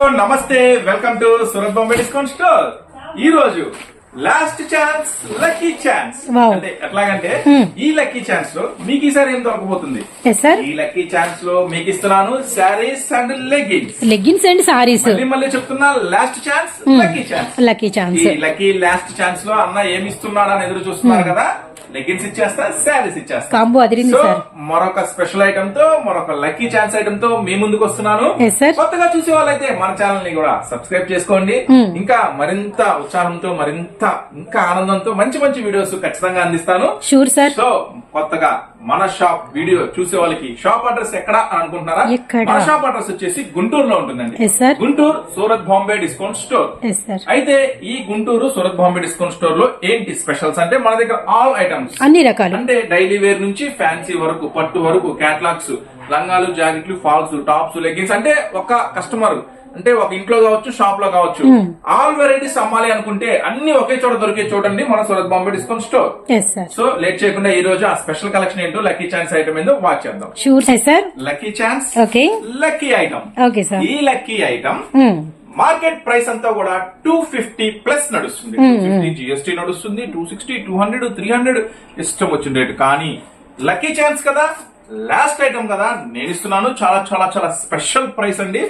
నమస్తే welcome to Surat Bombay discount store. ఈ రోజు లాస్ట్ ఛాన్స్ లక్కీ ఛాన్స్. అంటే ఎట్లాగంటే ఈ లక్కీ ఛాన్స్లో మీకు ఈసారి ఏం దొరకబోతుంది? ఈ లక్కీ ఛాన్స్లో మీకు ఇస్తున్నాను saris and leggings leggings and saris మళ్ళీ చెప్తున్నా last chance lucky chance lucky chance ఈ లక్కీ లాస్ట్ ఛాన్స్లో అన్న ఏమి ఇస్తున్నాడు అని ఎదురు చూస్తున్నారు కదా? లెగ్గిన్స్ ఇచ్చేస్తా శారీస్ ఇచ్చేస్తా. కాంబో అదిరింది సో సార్ మరొక స్పెషల్ ఐటమ్తో మరొక లక్కీ ఛాన్స్ ఐటమ్తో మీ ముందుకు వస్తున్నాను. కొత్తగా చూసే వాళ్ళైతే మన ఛానల్ని కూడా సబ్స్క్రైబ్ చేసుకోండి. Hmm. ఇంకా మరింత ఉత్సాహంతో మరింత ఇంకా ఆనందంతో మంచి మంచి వీడియోస్ ఖచ్చితంగా అందిస్తాను. షూర్ సార్ సో కొత్తగా మన షాప్ వీడియో చూసే వాళ్ళకి షాప్ అడ్రస్ ఎక్కడ అని అనుకుంటున్నారా? మన షాప్ అడ్రస్ వచ్చేసి గుంటూరులో ఉంటుందండి. Guntur Surat Bombay discount store. అయితే ఈ గుంటూరు సూరత్ బాంబే డిస్కౌంట్ స్టోర్లో ఏంటి స్పెషల్స్? అంటే మన దగ్గర ఆల్ ఐటమ్స్. అన్ని రకాలు. అంటే డైలీ వేర్ నుంచి ఫ్యాన్సీ వరకు పట్టు వరకు క్యాట్లాగ్స్ లంగాలు జాకెట్లు ఫాల్స్ టాప్స్ లెగ్గిన్స్ అంటే ఒక కస్టమర్ అంటే ఒక ఇంట్లో కావచ్చు షాప్లో కావచ్చు. ఆల్ వెరైటీస్ అమ్మాలి అనుకుంటే అన్ని ఒకే చోట దొరికే చూడండి మన Surat Bombay discount store. So late చేయకుండా ఈ రోజు ఆ స్పెషల్ కలెక్షన్ ఏంటో లక్కీ ఛాన్స్ ఐటమ్ ఏందో వాచ్ చేద్దాం. Sure sir lucky chance okay lucky item okay sir ఈ లక్కీ ఐటమ్ మార్కెట్ ప్రైస్ అంతా కూడా టూ ఫిఫ్టీ ప్లస్ నడుస్తుంది. టూ ఫిఫ్టీ జిఎస్టీ నడుస్తుంది two sixty two hundred three hundred ఇష్టం వచ్చిన రేటు. కానీ లక్కీ ఛాన్స్ కదా లాస్ట్ ఐటమ్ కదా. నేను ఇస్తున్నాను. చాలా చాలా చాలా స్పెషల్ ప్రైస్ అండి.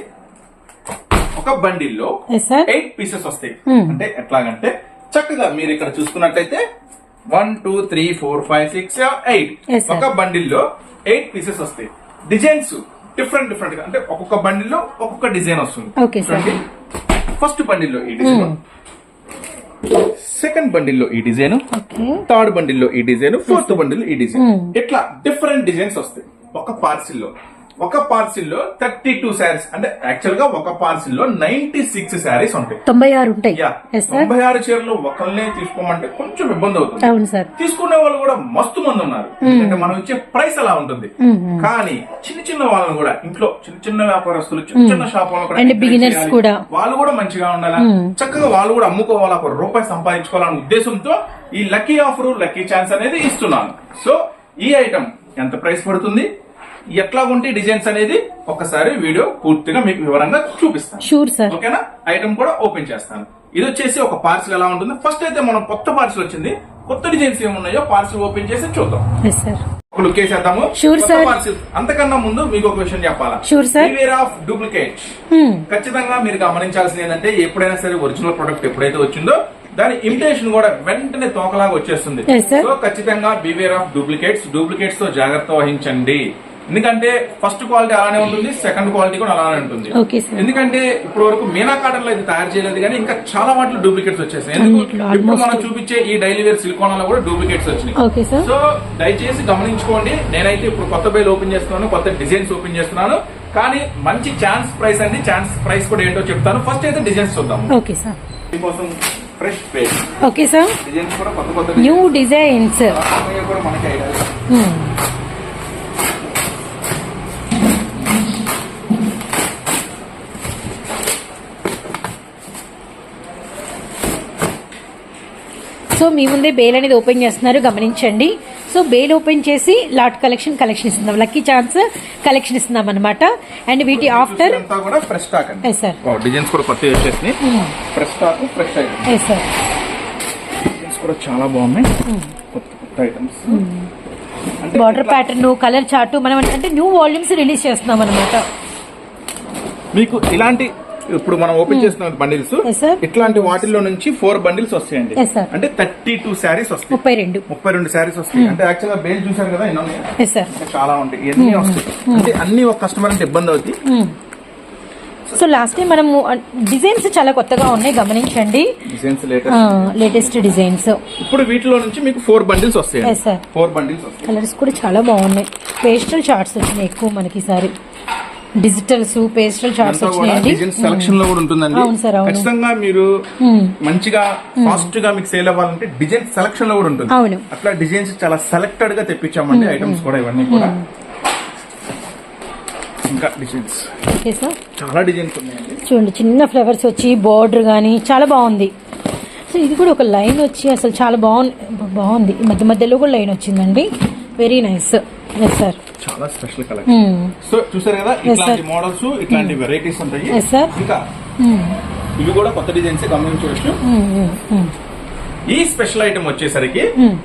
ఒక బండిల్లో ఎయిట్ పీసెస్ వస్తాయి. అంటే ఎట్లాగంటే చక్కగా మీరు ఇక్కడ చూసుకున్నట్లయితే one two three four five six eight. ఒక బండిల్లో ఎయిట్ పీసెస్ వస్తాయి. డిజైన్స్ డిఫరెంట్ డిఫరెంట్గా. అంటే ఒక్కొక్క బండిల్లో ఒక్కొక్క డిజైన్ వస్తుంది. Sir. ఫస్ట్ బండిల్లో ఈ డిజైన్ సెకండ్ బండిల్లో ఈ డిజైన్ థర్డ్ బండిల్లో ఈ డిజైన్ ఫోర్త్ బండిల్లో ఈ డిజైన్ ఇట్లా డిఫరెంట్ డిజైన్స్ వస్తాయి. ఒక పార్సిల్లో. ఒక పార్సిల్లో థర్టీ టూ శారీస్ అంటే యాక్చువల్గా ఒక పార్సిల్లో నైన్టీ సిక్స్ శారీస్ ఉంటాయి. తొంభై ఆరు ఉంటాయి. తొంభై ఆరు చీరలు ఒకరినే తీసుకోమంటే కొంచెం ఇబ్బంది అవుతుంది. అవును సార్ తీసుకునే వాళ్ళు కూడా మస్తు మంది ఉన్నారు. ఎందుకంటే మనం ఇచ్చే ప్రైస్ అలా ఉంటుంది. కానీ చిన్న చిన్న వాళ్ళని కూడా ఇంట్లో చిన్న చిన్న వ్యాపారస్తులు చిన్న చిన్న షాప్ వాళ్ళు చేయాలి. కూడా. వాళ్ళు కూడా మంచిగా ఉండాలా? చక్కగా వాళ్ళు కూడా అమ్ముకోవాలా? ఒక రూపాయి సంపాదించుకోవాలనే ఉద్దేశంతో ఈ లక్కీ ఆఫర్ లక్కీ ఛాన్స్ అనేది ఇస్తున్నాను. సో ఈ ఐటమ్ ఎంత ప్రైస్ పడుతుంది? ఎట్లా ఉంటే డిజైన్స్ అనేది ఒకసారి వీడియో పూర్తిగా మీకు వివరంగా చూపిస్తాను. షూర్ సార్ ఓకేనా? ఐటమ్ కూడా ఓపెన్ చేస్తాను. ఇది వచ్చేసి ఒక పార్సిల్ ఎలా ఉంటుంది? ఫస్ట్ అయితే మనం కొత్త పార్సిల్ వచ్చింది. కొత్త డిజైన్స్ ఏమున్నాయో పార్సిల్ ఓపెన్ చేసి చూద్దాం. సార్ ఒక లుక్ వేసేద్దాము. Sir. పార్సిల్ అంతకన్నా ముందు మీకు ఒక విషయం చెప్పాలా? Sure, sir. Ware of duplicate ఖచ్చితంగా మీరు గమనించాల్సింది ఏంటంటే ఎప్పుడైనా సరే ఒరిజినల్ ప్రొడక్ట్ ఎప్పుడైతే వచ్చిందో దాని ఇమిటేషన్ కూడా వెంటనే తోకలాగా వచ్చేస్తుంది. సో ఖచ్చితంగా బివేర్ ఆఫ్ డూప్లికేట్స్ డూప్లికేట్స్తో జాగ్రత్త వహించండి. ఎందుకంటే ఫస్ట్ క్వాలిటీ అలానే ఉంటుంది సెకండ్ క్వాలిటీ కూడా అలానే ఉంటుంది. ఎందుకంటే ఇప్పటి వరకు మీనా కాటన్లో ఇది తయారు చేయలేదు కానీ ఇంకా చాలా వాటిలో డూప్లికేట్స్ వచ్చేసాయి. ఇప్పుడు. మనం చూపించే ఈ డైలీ వేర్ సిలికోనాలో కూడా డూప్లికేట్స్ వచ్చినాయి. సో దయచేసి గమనించుకోండి. నేనైతే ఇప్పుడు కొత్త బైల్ ఓపెన్ చేస్తున్నాను కొత్త డిజైన్స్ ఓపెన్ చేస్తున్నాను. కానీ మంచి ఛాన్స్ ప్రైస్ అండి. ఛాన్స్ ప్రైస్ కూడా ఏంటో చెప్తాను. ఫస్ట్ అయితే డిజైన్స్ చూద్దాం ఓకే సార్ దీనికోసం fresh page okay sir designs కూడా కొత్త కొత్త న్యూ డిజైన్స్ కూడా మనకి ఐడియా. సో మీ ముందే బేల్ అనేది ఓపెన్ చేస్తున్నారు గమనించండి. సో బేల్ ఓపెన్ చేసి లాట్ కలెక్షన్ కలెక్షన్ ఇస్తున్నాం. లక్కీ ఛాన్స్ కలెక్షన్ ఇస్తున్నాం అనమాట అండ్ వీటి ఆఫ్టర్ అంతా కూడా ఫ్రెష్ స్టాక్ అండి. ఎస్ సార్ డిజైన్స్ కూడా కొత్త వచ్చేసినాయి. Fresh stock fresh items. Yes sir designs కూడా చాలా బాగున్నాయి. కొత్త కొత్త items. Border pattern colour chart మనం అంటే న్యూ వాల్యూమ్స్ రిలీజ్ చేస్తున్నాం అనమాట మీకు ఇలాంటి ఇప్పుడు మనం ఓపెన్ చేస్తున్న బండిల్స్. ఇట్లాంటి వాటిల్లో నుంచి ఫోర్ బండిల్స్ వస్తాయండి. అంటే థర్టీ టూ శారీస్ వస్తాయి. ముప్పై రెండు. ముప్పై రెండు శారీస్ వస్తాయి. అంటే యాక్చువల్గా బేల్ చూసారు కదా ఎన్నో చాలా ఉంటాయి. ఎన్ని వస్తాయి? అంటే అన్ని ఒక కస్టమర్ అంటే ఇబ్బంది అవుతుంది సో లాస్ట్ టైం మనము డిజైన్స్ చాలా కొత్తగా ఉన్నాయి గమనించండి. డిజైన్స్ లేటెస్ట్ లేటెస్ట్ డిజైన్స్ ఇప్పుడు వీటిలో నుంచి మీకు ఫోర్ బండిల్స్ వస్తాయి. ఫోర్ బండిల్స్ కలర్స్ కూడా చాలా బాగున్నాయి. పేస్టల్ చార్ట్స్ వచ్చినాయి ఎక్కువ మనకి ఈసారి. డిజిటల్స్ పేస్టల్ చార్ట్స్ ఇదంతా కూడా వచ్చినాయండి. సెలక్షన్లో కూడా ఉంటుందండి. అవును సార్, అవును. ఖచ్చితంగా మీరు మంచిగా ఫాస్ట్గా మీకు సేల్ అవ్వాలంటే డిజైన్ సెలక్షన్లో కూడా ఉంటుంది. అవును. అట్లా డిజైన్స్ చాలా సెలెక్టెడ్గా తెప్పించామండి ఐటమ్స్ కూడా ఇవన్నీ కూడా. ఇంకా డిజైన్స్ ఓకే సార్ చాలా డిజైన్స్ ఉన్నాయండి. చూడండి చిన్న ఫ్లవర్స్ వచ్చి బార్డర్ కానీ చాలా బాగుంది. సో ఇది కూడా ఒక లైన్ వచ్చి అసలు చాలా బాగుంది. బాగుంది మధ్య మధ్యలో కూడా లైన్ వచ్చిందండి. వెరీ నైస్ ఎస్ సార్ చాలా స్పెషల్ కలెక్షన్ సో చూసారు కదా ఇట్లాంటి మోడల్స్ ఇట్లాంటి వెరైటీస్ ఉంటాయి. Yes, sir. ఇంకా ఇవి కూడా కొత్త డిజైన్స్ గమనించవచ్చు. ఈ స్పెషల్ ఐటమ్ వచ్చేసరికి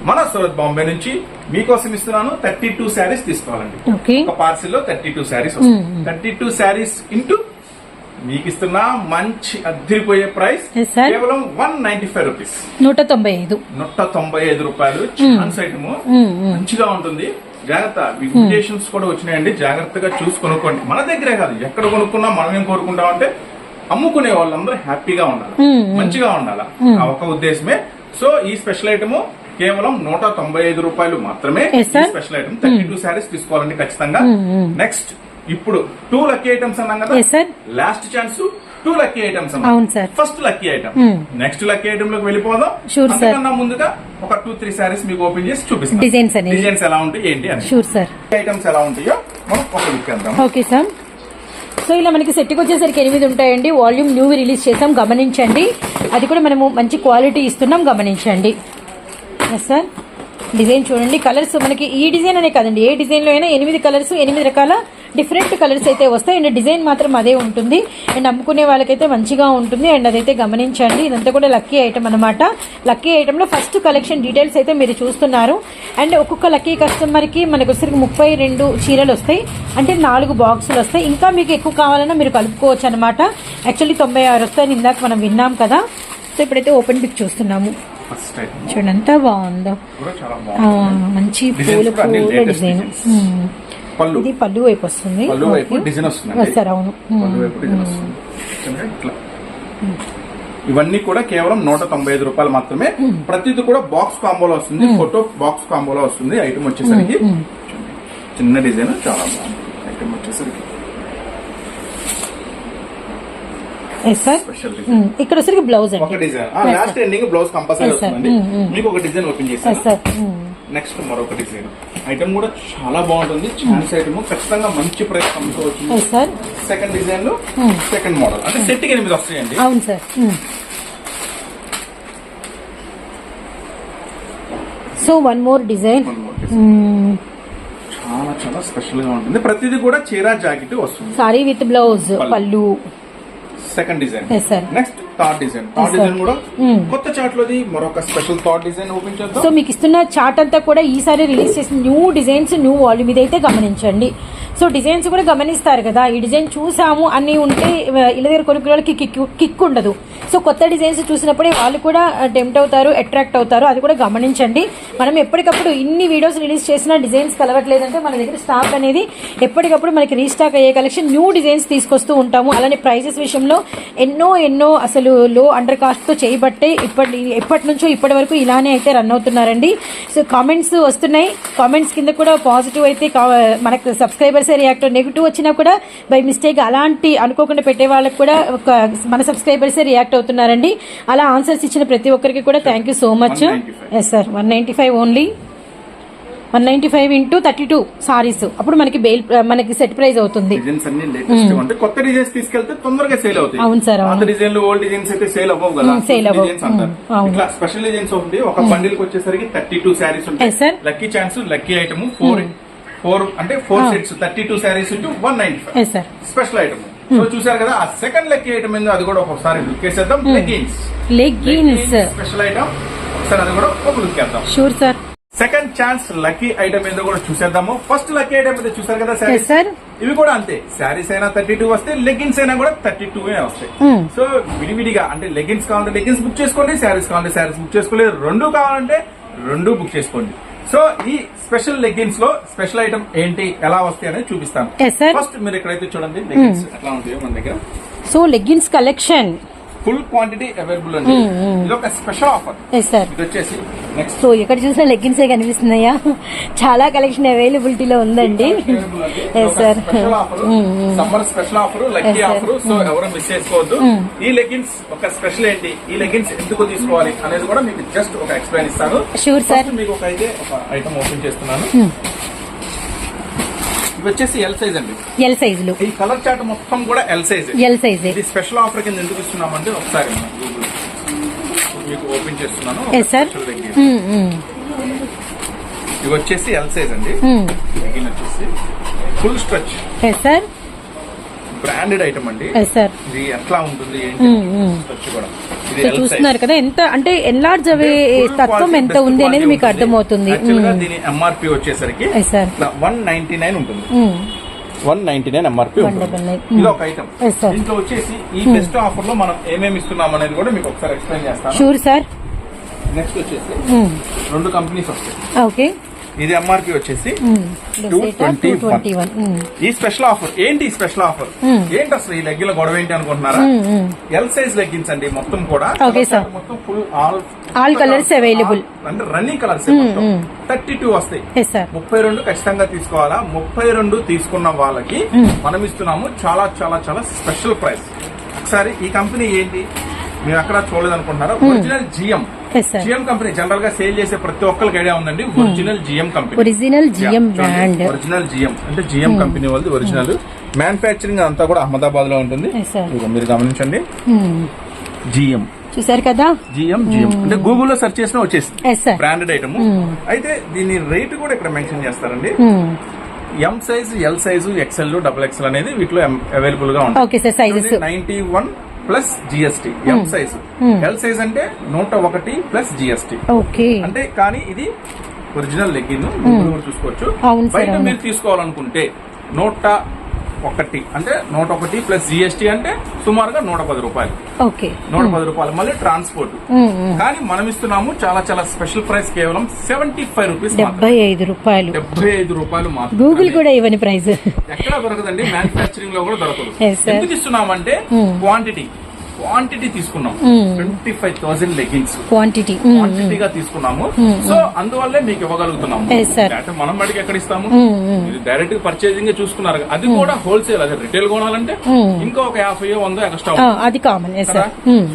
మన సూరత్ బాంబే నుంచి మీకోసం ఇస్తున్నాను థర్టీ టూ శారీస్ తీసుకోవాలండి ఒక పార్సిల్లో thirty two saris thirty two saris into మీకు ఇస్తున్న మంచి అద్దరిపోయే ప్రైస్. కేవలం వన్ నైన్టీ ఫైవ్ రూపీస్. నూట తొంభై ఐదు. నూట తొంభై ఐదు రూపాయలు ఛాన్స్ ఐటమ్. మంచిగా ఉంటుంది. జాగ్రత్త ఇన్విటేషన్స్ కూడా వచ్చినాయండి. జాగ్రత్తగా చూసి కొనుక్కోండి. మన దగ్గరే కాదు ఎక్కడ కొనుక్కున్నా మనం ఏం కోరుకుంటాం అంటే అమ్ముకునే వాళ్ళందరూ హ్యాపీగా ఉండాలి. మంచిగా ఉండాలి. ఆ ఒక ఉద్దేశమే. సో ఈ స్పెషల్ ఐటమ్ కేవలం నూట తొంభై ఐదు రూపాయలు మాత్రమే. Special item. Thirty two saris తీసుకోవాలండి ఖచ్చితంగా. నెక్స్ట్ ఇప్పుడు టూ లక్కీ ఐటమ్స్ అన్నాం కదా. Last chance two lucky items అవును, sir. First lucky item next lucky ఐటమ్లోకి వెళ్ళిపోదాం. Sir. అంతకన్నా ముందుగా ఒక టూ త్రీ సారీస్ మీకు ఓపెన్ చేసి చూపిస్తాం. అనేవి. డిజైన్స్ ఎలా ఉంటాయి ఏంటి అని షూర్ సార్ ఐటమ్స్ ఎలా ఉంటాయో మనం ఒక లుక్ వేద్దాం. ఓకే సార్ సో ఇలా మనకి సెట్కి వచ్చేసరికి ఎనిమిది ఉంటాయండి. వాల్యూమ్ న్యూ రిలీజ్ చేసాం. గమనించండి. అది కూడా మనము మంచి క్వాలిటీ ఇస్తున్నాం. గమనించండి. ఎస్ సార్ డిజైన్ చూడండి. కలర్స్ మనకి ఈ డిజైన్ అనే కాదండి. ఏ డిజైన్లో అయినా ఎనిమిది కలర్స్ ఎనిమిది రకాల డిఫరెంట్ కలర్స్ అయితే వస్తాయి. అండ్ డిజైన్ మాత్రం అదే ఉంటుంది. అండ్ అమ్ముకునే వాళ్ళకైతే మంచిగా ఉంటుంది. అండ్ అదైతే గమనించండి. ఇదంతా కూడా లక్కీ ఐటమ్ అనమాట లక్కీ ఐటమ్లో ఫస్ట్ కలెక్షన్ డీటెయిల్స్ అయితే మీరు చూస్తున్నారు. అండ్ ఒక్కొక్క లక్కీ కస్టమర్కి మనకు వచ్చరికి ముప్పై రెండు చీరలు వస్తాయి. అంటే నాలుగు బాక్సులు వస్తాయి. ఇంకా మీకు ఎక్కువ కావాలన్నా మీరు కలుపుకోవచ్చు అనమాట యాక్చువల్లీ తొంభై ఆరు వస్తాయని ఇందాక మనం విన్నాం కదా. సో ఇప్పుడైతే ఓపెన్ పిక్ చూస్తున్నాము. చూడండి ఎంత బాగుందో. మంచి పూల పూల డిజైన్. పళ్ళు. ఇది పళ్ళు వైపు వస్తుంది. పళ్ళు వైపు. డిజైన్ వస్తుంది సార్ అవును. పళ్ళు వైపు డిజైన్ వస్తుంది. చూడండి, ఇట్లా. ఇవన్నీ కూడా కేవలం నూట తొంభై ఐదు రూపాయలు మాత్రమే. ప్రతిది కూడా బాక్స్ కాంబోలో వస్తుంది. ఫోటో బాక్స్ కాంబోలో వస్తుంది. ఐటమ్ వచ్చేసరికి. చిన్న డిజైన్ చాలా బాగుంది. ఐటమ్ వచ్చేసరికి. ఇక్కడ వచ్చరికి బ్లౌజ్ ఒక design last ending blouse compulsory mm. మీకు ఒక డిజైన్ ఓపెన్ ఉమ్. నెక్స్ట్ మరొక డిజైన్. ఐటమ్ కూడా చాలా బాగుంటుంది. ఛాన్స్ ఐటమ్ ఖచ్చితంగా మంచి ప్రైస్ అమ్ముకోవచ్చు సెకండ్ డిజైన్లో Hmm. సెకండ్ మోడల్ అంటే సెట్కి ఎనిమిది వస్తాయండి. అవును sir. So one more design. చాలా చాలా స్పెషల్గా ఉంటుంది. ప్రతిదీ కూడా చీర జాకెట్ వస్తుంది. సారీ విత్ బ్లౌజ్ పళ్ళు. Second design. Next third design. sir. Design కూడా Mm. కొత్త చాట్ లోది మరొక special third design open so మీకు ఇస్తున్న చార్ట్ అంతా కూడా ఈసారి రిలీజ్ చేసిన న్యూ డిజైన్స్ న్యూ వాల్యూమ్ ఇదైతే గమనించండి. సో డిజైన్స్ కూడా గమనిస్తారు కదా. ఈ డిజైన్ చూసాము అన్ని ఉంటే ఇళ్ళ దగ్గర కొనుక్కునే కిక్ కిక్ ఉండదు. సో కొత్త డిజైన్స్ చూసినప్పుడే వాళ్ళు కూడా టెంప్ట్ అవుతారు అట్రాక్ట్ అవుతారు. అది కూడా గమనించండి. మనం ఎప్పటికప్పుడు ఇన్ని వీడియోస్ రిలీజ్ చేసిన డిజైన్స్ కలవట్లేదంటే మన దగ్గర స్టాక్ అనేది ఎప్పటికప్పుడు మనకి రీస్టాక్ అయ్యే కలెక్షన్ న్యూ డిజైన్స్ తీసుకొస్తూ ఉంటాము. అలానే ప్రైజెస్ విషయంలో ఎన్నో ఎన్నో అసలు లో అండర్ కాస్ట్తో చేయబట్టే ఇప్పటి ఎప్పటి నుంచో ఇప్పటి వరకు ఇలానే అయితే రన్ అవుతున్నారండి. సో కామెంట్స్ వస్తున్నాయి. కామెంట్స్ కింద కూడా పాజిటివ్ అయితే మనకు సబ్స్క్రైబర్స్ రియాక్ట్ నెగిటివ్ వచ్చినా కూడా బై మిస్టేక్ అలాంటి అనుకోకుండా పెట్టే వాళ్ళకి కూడా ఒక మన సబ్స్క్రైబర్స్ రియాక్ట్ అవుతున్నారండి. అలా ఆన్సర్స్ ఇచ్చిన ప్రతి ఒక్కరికి కూడా thank you so much 195. Yes sir one ninety five only one ninety five into thirty two saris. అప్పుడు మనకి బెయిల్ మనకి సెట్ ప్రైస్ అవుతుంది. డిజైన్స్ అన్ని లేటెస్ట్ అంటే కొత్త డిజైన్స్ తీసుకెళ్తే తొందరగా సేల్ అవుతాయి. అవును సార్. పాత డిజైన్లు ఓల్డ్ డిజైన్స్ అయితే సేల్ అవ్వవు కదా. sale అవ్వవు. ఇట్లా స్పెషల్ డిజైన్స్ ఉంది ఒక బండిల్కి వచ్చేసరికి థర్టీ టూ sir. ఉంటాయి. Lucky chance lucky item four four అంటే four sets thirty two saris to one ninety five. Special item so చూసారు కదా ఆ సెకండ్ లక్కీ ఐటమ్ ఏందో అది కూడా ఒకసారి లుక్ వేసేద్దాం లెగిన్స్ లెగ్గిన్స్ స్పెషల్ ఐటమ్ ఒకసారి అది కూడా ఒక లుక్ వేద్దాం sure sir second chance lucky item ఏందో కూడా చూసేద్దాము. ఫస్ట్ లక్కీ ఐటమ్ అయితే చూసారు కదా శారీస్? సార్ ఇవి కూడా అంతే. శారీస్ అయినా థర్టీ టూ వస్తాయి లెగిన్స్ అయినా కూడా థర్టీ టూ వస్తాయి. Hmm. సో విడివిడిగా అంటే లెగిన్స్ కావాలంటే లెగిన్స్ బుక్ చేసుకోండి శారీస్ కావాలంటే శారీస్ బుక్ చేసుకోండి రెండు కావాలంటే రెండు బుక్ చేసుకోండి. సో ఈ స్పెషల్ లెగిన్స్లో స్పెషల్ ఐటమ్ ఏంటి ఎలా వస్తాయి అనేది చూపిస్తాను. ఫస్ట్ మీరు ఎక్కడైతే చూడండి లెగిన్స్ ఎట్లా ఉంటాయో మన దగ్గర. So leggings collection full quantity available అండి. ఇది ఒక స్పెషల్ ఆఫర్. సార్ ఇది వచ్చేసి నెక్స్ట్ సో ఎక్కడ చూసినా లెగ్గిన్సే కనిపిస్తున్నాయా? చాలా కలెక్షన్ ఉందండి. Sir special offer. Summer special offer lucky. Offer. So ఎవరు మిస్ చేసుకోవద్దు. ఈ లెగిన్స్ ఒక స్పెషల్ ఏంటి? ఈ లెగిన్స్ ఎందుకు తీసుకోవాలి అనేది కూడా మీకు జస్ట్ ఒక ఎక్స్ప్లెయిన్ ఇస్తాను. Sir. First మీకు ఒక అయితే ఒక ఐటమ్ ఓపెన్ చేస్తున్నాను. ఇవి వచ్చేసి ఎల్ సైజ్ అండి. ఎల్ సైజులు ఈ కలర్ చార్ట్ మొత్తం కూడా ఎల్ సైజ్ ఎల్ సైజే ఇది స్పెషల్ ఆఫర్ కింద ఎందుకు ఇస్తున్నామంటే ఒకసారి మీకు ఓపెన్ చేస్తున్నాను. Sir special leggings. ఇవి వచ్చేసి ఎల్ సైజ్ అండి. లెగిన్ వచ్చేసి full stretch sir branded item అండి. సార్ ఇది ఎట్లా ఉంటుంది ఏంటి వచ్చి కూడా. ఇది సో. చూస్తున్నారు కదా ఎంత అంటే ఎన్లార్జ్ అవే తత్వం ఎంత ఉంది అనేది మీకు అర్థమవుతుంది. దీని ఎంఆర్పి వచ్చేసరికి వన్ నైన్టీ నైన్ ఉంటుంది. వన్ నైన్టీ నైన్ ఎంఆర్పి ఇది ఒక ఐటమ్. దీంట్లో వచ్చేసి ఈ బెస్ట్ ఆఫర్లో మనం ఏమేమి ఇస్తున్నాం అనేది కూడా మీకు ఒకసారి ఎక్స్ప్లెయిన్ చేస్తాను. షూర్ సార్ నెక్స్ట్ వచ్చేసి రెండు కంపెనీస్ వస్తాయి. ఓకే ఇది ఎంఆర్పి వచ్చేసి టూ 221. ట్వంటీ వన్ ఈ స్పెషల్ ఆఫర్ ఏంటి స్పెషల్ ఆఫర్ ఏంటి అసలు ఈ లెగ్గిల గొడవ ఏంటి అనుకుంటున్నారా? ఎల్ సైజ్ లెగ్గిన్స్ అండి మొత్తం కూడా. మొత్తం full all All colours available. అంటే రన్నింగ్ కలర్స్ థర్టీ టూ వస్తాయి. ముప్పై రెండు ఖచ్చితంగా తీసుకోవాలా? ముప్పై రెండు తీసుకున్న వాళ్ళకి మనం ఇస్తున్నాము చాలా చాలా చాలా స్పెషల్ ప్రైస్ ఒకసారి ఈ కంపెనీ ఏంటి? మీరు అక్కడ చూడలేదనుకుంటున్నారా? ఒరిజినల్ జిఎం జిఎం కంపెనీ జనరల్గా సేల్ చేసే ప్రతి ఒక్కరికి ఐడియా ఉందండి. Original GM company original GM brand original GM అంటే జిఎం కంపెనీ వాళ్ళది ఒరిజినల్ మ్యానుఫ్యాక్చరింగ్ అంతా కూడా అహ్మదాబాద్లో ఉంటుంది మీరు గమనించండి. జిఎం చూసారు కదా? జిఎం జిఎం అంటే గూగుల్లో సెర్చ్ చేసినా వచ్చేసింది. బ్రాండెడ్ ఐటమ్ అయితే దీని రేట్ కూడా ఇక్కడ మెన్షన్ చేస్తారండి. M size L size XL double XL అనేది వీటిలో అవైలబుల్గా sizes ninety one plus GST. M size L size అంటే నూట ఒకటి ప్లస్ జిఎస్టి. ఓకే. అంటే కానీ ఇది ఒరిజినల్ లెగ్గిన్ కూడా చూసుకోవచ్చు. బయట. మీరు తీసుకోవాలనుకుంటే నూట ఒకటి. అంటే నూట ఒకటి ప్లస్ జిఎస్టి అంటే సుమారుగా నూట పది రూపాయలు. ఓకే. నూట పది రూపాయలు. మళ్ళీ ట్రాన్స్పోర్ట్. కానీ మనం ఇస్తున్నాము చాలా చాలా స్పెషల్ ప్రైస్ కేవలం సెవెంటీ ఫైవ్ రూపీస్ డెబ్బై ఐదు రూపాయలు. డెబ్బై ఐదు రూపాయలు మాత్రం గూగుల్ కూడా ఇవ్వని ప్రైస్. ఎక్కడ దొరకదండి? మ్యానుఫ్యాక్చరింగ్లో కూడా దొరకదు. ఎందుకు ఇస్తున్నామంటే క్వాంటిటీ క్వాంటిటీ తీసుకున్నాం twenty five thousand leggings quantity క్వాంటిటీగా తీసుకున్నాము. సో అందువల్లే మీకు ఇవ్వగలుగుతున్నాము. అంటే మనం బడికి ఎక్కడ ఇస్తాము? ఇది డైరెక్ట్ పర్చేసింగ్ చూసుకున్నారు. అది కూడా హోల్సేల్ అదే రిటైల్ కొనాలంటే ఇంకా ఒక యాభై వందో ఎక్స్ట్రా అది కామన్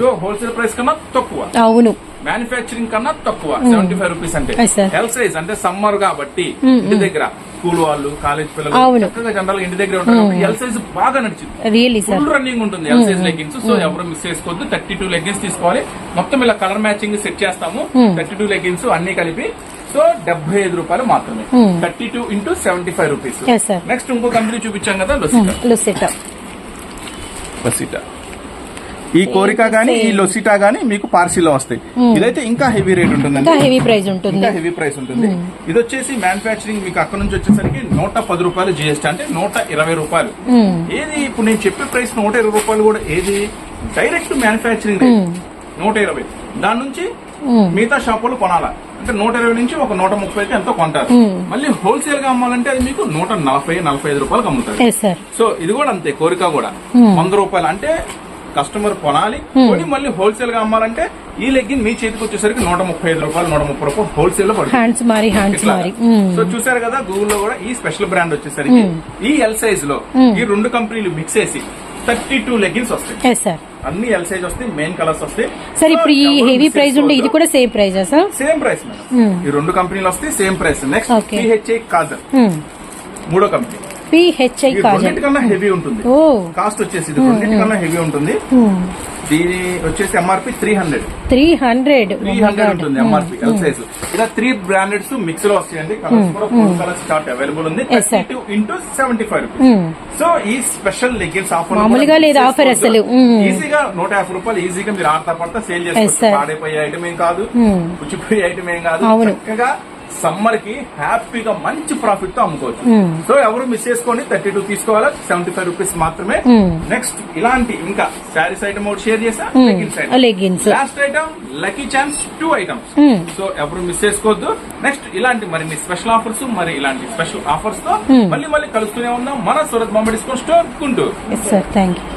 సో హోల్సేల్ ప్రైస్ కన్నా తక్కువ. అవును. మ్యానుఫ్యాక్చరింగ్ కన్నా తక్కువ సెవెంటీ ఫైవ్ రూపీస్ అంటే. ఎల్ సైజ్ అంటే సమ్మర్ కాబట్టి ఇంటి దగ్గర స్కూల్ వాళ్ళు కాలేజ్ పిల్లలు. చక్కగా జనరల్ ఇంటి దగ్గర ఉంటారు ఎల్ సైజ్ బాగా నడిచింది. ఫుల్ రన్నింగ్ ఉంటుంది ఎల్ సైజ్ లెగ్గిన్స్ సో ఎవరు మిస్ చేసుకోవద్దు. థర్టీ టూ లెగ్గిన్స్ తీసుకోవాలి. మొత్తం ఇలా కలర్ మ్యాచింగ్ సెట్ చేస్తాము. థర్టీ టూ లెగ్గిన్స్ అన్ని కలిపి. సో డెబ్బై ఐదు రూపాయలు మాత్రమే. Thirty two into seventy five rupees. Next ఇంకో కంపెనీ చూపించాం కదా లొసిటా లుసెటా లొసిటా ఈ కోరిక గానీ ఈ లొసిటా గానీ మీకు పార్సీలో వస్తాయి. ఇదైతే ఇంకా హెవీ రేట్ ఉంటుందండి. ఇంకా హెవీ ప్రైస్ ఉంటుంది. ఇంకా హెవీ ప్రైస్ ఉంటుంది. ఇది వచ్చేసి మ్యానుఫ్యాక్చరింగ్ మీకు అక్కడ నుంచి వచ్చేసరికి నూట పది రూపాయలు జిఎస్టీ అంటే నూట ఇరవై రూపాయలు. ఏది ఇప్పుడు నేను చెప్పే ప్రైస్ నూట ఇరవై రూపాయలు కూడా ఏది? డైరెక్ట్ మ్యానుఫ్యాక్చరింగ్ నూట ఇరవై. దాని నుంచి మిగతా షాపులు కొనాలా? అంటే నూట ఇరవై నుంచి ఒక నూట ముప్పైకి ఎంతో కొంటారు. మళ్ళీ హోల్సేల్గా అమ్మాలంటే అది మీకు నూట నలభై నలభై ఐదు రూపాయలకు అమ్ముతారు. సో ఇది కూడా అంతే కోరిక కూడా. వంద రూపాయలు అంటే కస్టమర్ కొనాలి కొని మళ్ళీ హోల్సేల్గా అమ్మాలంటే ఈ లెగ్గిన్ మీ చేతికి వచ్చేసరికి నూట ముప్పై ఐదు రూపాయలు నూట ముప్పై రూపాయలు హోల్సేల్లో పడుతుంది సో చూసారు కదా గూగుల్లో కూడా ఈ స్పెషల్ బ్రాండ్ వచ్చేసరికి ఈ ఎల్ సైజ్లో ఈ రెండు కంపెనీలు మిక్స్ చేసి థర్టీ టూ లెగ్గిన్స్ వస్తాయి. అన్ని ఎల్ సైజ్ వస్తాయి మెయిన్ కలర్స్ వస్తాయి. సార్ ఇప్పుడు ఈ హెవీ ప్రైస్ ఉండే ఇది కూడా సేమ్ ప్రైజా సార్ సేమ్ ప్రైస్ మేడం ఈ రెండు కంపెనీలు వస్తాయి same price next. PHI Kajal మూడో కంపెనీ. పిహెచ్ఐ కాజల్ హెవీ ఉంటుంది. ఓ. కాస్ట్ వచ్చేసి ఇది రెండింటికన్నా హెవీ ఉంటుంది. దీని వచ్చేసి MRP three hundred three hundred three hundred ఉంటుంది ఎంఆర్పి ఎల్ సైజ్ ఇలా త్రీ బ్రాండెడ్స్ మిక్స్లో వస్తాయండి కలర్స్ కూడా ఫోర్ కలర్స్ చార్ట్ అవైలబుల్ ఉంది. Two into seventy five rupees so ఈ స్పెషల్ లెగ్గిన్స్ ఆఫర్ మామూలుగా లేదు offer అసలు. ఈజీగా నూట యాభై రూపాయలు ఈజీగా మీరు ఆడతా పడతా సేల్ చేసుకోవచ్చు. పాడైపోయే ఐటమ్ ఏం కాదు. పుచ్చిపోయే ఐటమ్ ఏం కాదు. చక్కగా సమ్మర్కి హ్యాపీగా మంచి ప్రాఫిట్తో అమ్ముకోవచ్చు సో ఎవరు మిస్ చేసుకోండి థర్టీ టూ తీసుకోవాలా సెవెంటీ ఫైవ్ రూపీస్ మాత్రమే. నెక్స్ట్ ఇలాంటి ఇంకా శారీస్ ఐటమ్ ఒకటి షేర్ చేసా item. Leggings. Last item lucky chance two items so ఎవరు మిస్ చేసుకోవద్దు. నెక్స్ట్ ఇలాంటి మరిన్ని స్పెషల్ ఆఫర్స్ మరి ఇలాంటి స్పెషల్ ఆఫర్స్తో మళ్ళీ మళ్ళీ కలుస్తూనే ఉన్నాం మన Surat Bombay discount store Guntur. Thank you